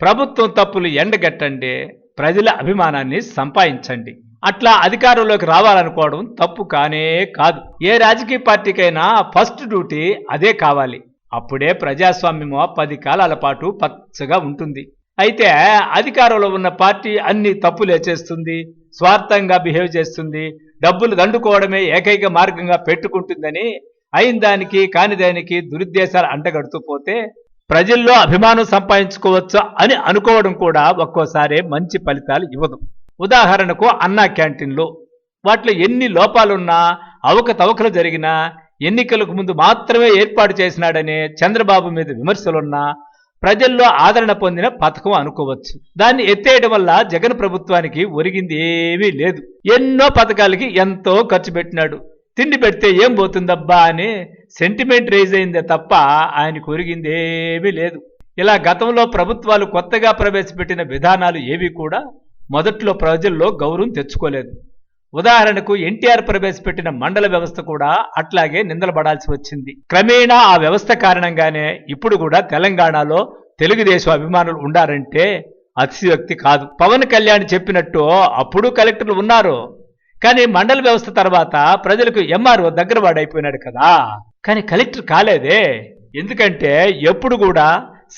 ప్రభుత్వం తప్పులు ఎండగట్టండి ప్రజల అభిమానాన్ని సంపాదించండి. అట్లా అధికారంలోకి రావాలనుకోవడం తప్పు కానే కాదు. ఏ రాజకీయ పార్టీకైనా ఫస్ట్ డ్యూటీ అదే కావాలి. అప్పుడే ప్రజాస్వామ్యము పది కాలాల పాటు పచ్చగా ఉంటుంది. అయితే అధికారంలో ఉన్న పార్టీ అన్ని తప్పులే చేస్తుంది స్వార్థంగా బిహేవ్ చేస్తుంది డబ్బులు దండుకోవడమే ఏకైక మార్గంగా పెట్టుకుంటుందని అయిన దానికి కాని దానికి దురుద్దేశాలు అంటగడుతూ పోతే ప్రజల్లో అభిమానం సంపాదించుకోవచ్చు అని అనుకోవడం కూడా ఒక్కోసారి మంచి ఫలితాలు ఇవ్వదు. ఉదాహరణకు అన్నా క్యాంటీన్లు. వాటిలో ఎన్ని లోపాలున్నా అవకతవకలు జరిగినా ఎన్నికలకు ముందు మాత్రమే ఏర్పాటు చేసినాడనే చంద్రబాబు మీద విమర్శలున్నా ప్రజల్లో ఆదరణ పొందిన పథకం అనుకోవచ్చు. దాన్ని ఎత్తేయడం వల్ల జగన్ ప్రభుత్వానికి ఒరిగింది ఏమీ లేదు. ఎన్నో పథకాలకి ఎంతో ఖర్చు పెట్టినాడు. తిండి పెడితే ఏం పోతుందబ్బా అని సెంటిమెంట్ రేజ్ అయిందే తప్ప ఆయన కొరిగింది ఏమీ లేదు. ఇలా గతంలో ప్రభుత్వాలు కొత్తగా ప్రవేశపెట్టిన విధానాలు ఏవి కూడా మొదట్లో ప్రజల్లో గౌరవం తెచ్చుకోలేదు. ఉదాహరణకు ఎన్టీఆర్ ప్రవేశపెట్టిన మండల వ్యవస్థ కూడా అట్లాగే నిందలబడాల్సి వచ్చింది. క్రమేణా ఆ వ్యవస్థ కారణంగానే ఇప్పుడు కూడా తెలంగాణలో తెలుగుదేశం అభిమానులు ఉండారంటే అతిశయోక్తి కాదు. పవన్ కళ్యాణ్ చెప్పినట్టు అప్పుడు కలెక్టర్లు ఉన్నారు. కానీ మండల వ్యవస్థ తర్వాత ప్రజలకు ఎంఆర్ఓ దగ్గర వాడైపోయినాడు కదా. కానీ కలెక్టర్ కాలేదే. ఎందుకంటే ఎప్పుడు కూడా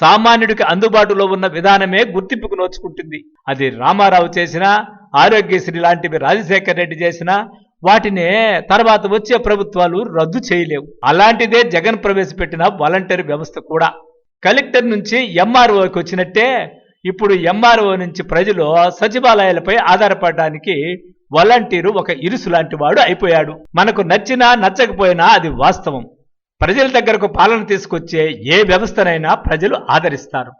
సామాన్యుడికి అందుబాటులో ఉన్న విధానమే గుర్తింపుకు నోచుకుంటుంది. అది రామారావు చేసినా ఆరోగ్యశ్రీ లాంటివి రాజశేఖర్ రెడ్డి చేసినా వాటినే తర్వాత వచ్చే ప్రభుత్వాలు రద్దు చేయలేవు. అలాంటిదే జగన్ ప్రవేశపెట్టిన వాలంటీర్ వ్యవస్థ కూడా. కలెక్టర్ నుంచి ఎంఆర్ఓకి వచ్చినట్టే ఇప్పుడు ఎంఆర్ఓ నుంచి ప్రజలు సచివాలయాలపై ఆధారపడడానికి వాలంటీరు ఒక ఇరుసు లాంటి వాడు అయిపోయాడు. మనకు నచ్చినా నచ్చకపోయినా అది వాస్తవం. ప్రజల దగ్గరకు పాలన తీసుకొచ్చే ఏ వ్యవస్థనైనా ప్రజలు ఆదరిస్తారు.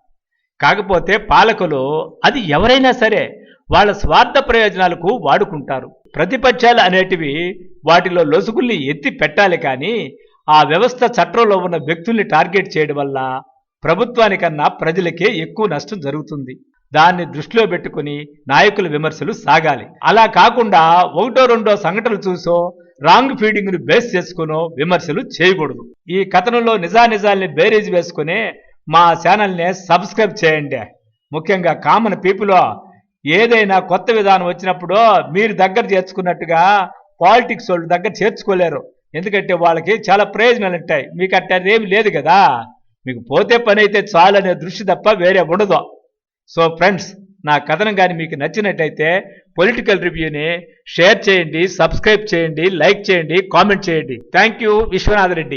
కాకపోతే పాలకులు అది ఎవరైనా సరే వాళ్ళ స్వార్థ ప్రయోజనాలకు వాడుకుంటారు. ప్రతిపక్షాలు అనేటివి వాటిలో లొసుగుల్ని ఎత్తి పెట్టాలి కానీ ఆ వ్యవస్థ చట్టంలో ఉన్న వ్యక్తుల్ని టార్గెట్ చేయడం వల్ల ప్రభుత్వానికన్నా ప్రజలకే ఎక్కువ నష్టం జరుగుతుంది. దాన్ని దృష్టిలో పెట్టుకుని నాయకుల విమర్శలు సాగాలి. అలా కాకుండా ఒకటో రెండో సంఘటనలు చూసో రాంగ్ ఫీడింగ్ను బేస్ చేసుకునో విమర్శలు చేయకూడదు. ఈ కథనంలో నిజానిజాల్ని బేరీజ్ వేసుకుని మా ఛానల్ని సబ్స్క్రైబ్ చేయండి. ముఖ్యంగా కామన్ పీపుల్ ఏదైనా కొత్త విధానం వచ్చినప్పుడు మీరు దగ్గర చేర్చుకున్నట్టుగా పాలిటిక్స్ వాళ్ళు దగ్గర చేర్చుకోలేరు. ఎందుకంటే వాళ్ళకి చాలా ప్రయోజనాలు ఉంటాయి. మీకు అట్టేమి లేదు కదా. మీకు పోతే పని అయితే చాలనే దృష్టి తప్ప వేరే ఉండదు. సో ఫ్రెండ్స్ నా కథనం కానీ మీకు నచ్చినట్టయితే పొలిటికల్ రివ్యూని షేర్ చేయండి సబ్స్క్రైబ్ చేయండి లైక్ చేయండి కామెంట్ చేయండి. Thank you Vishwanath Reddy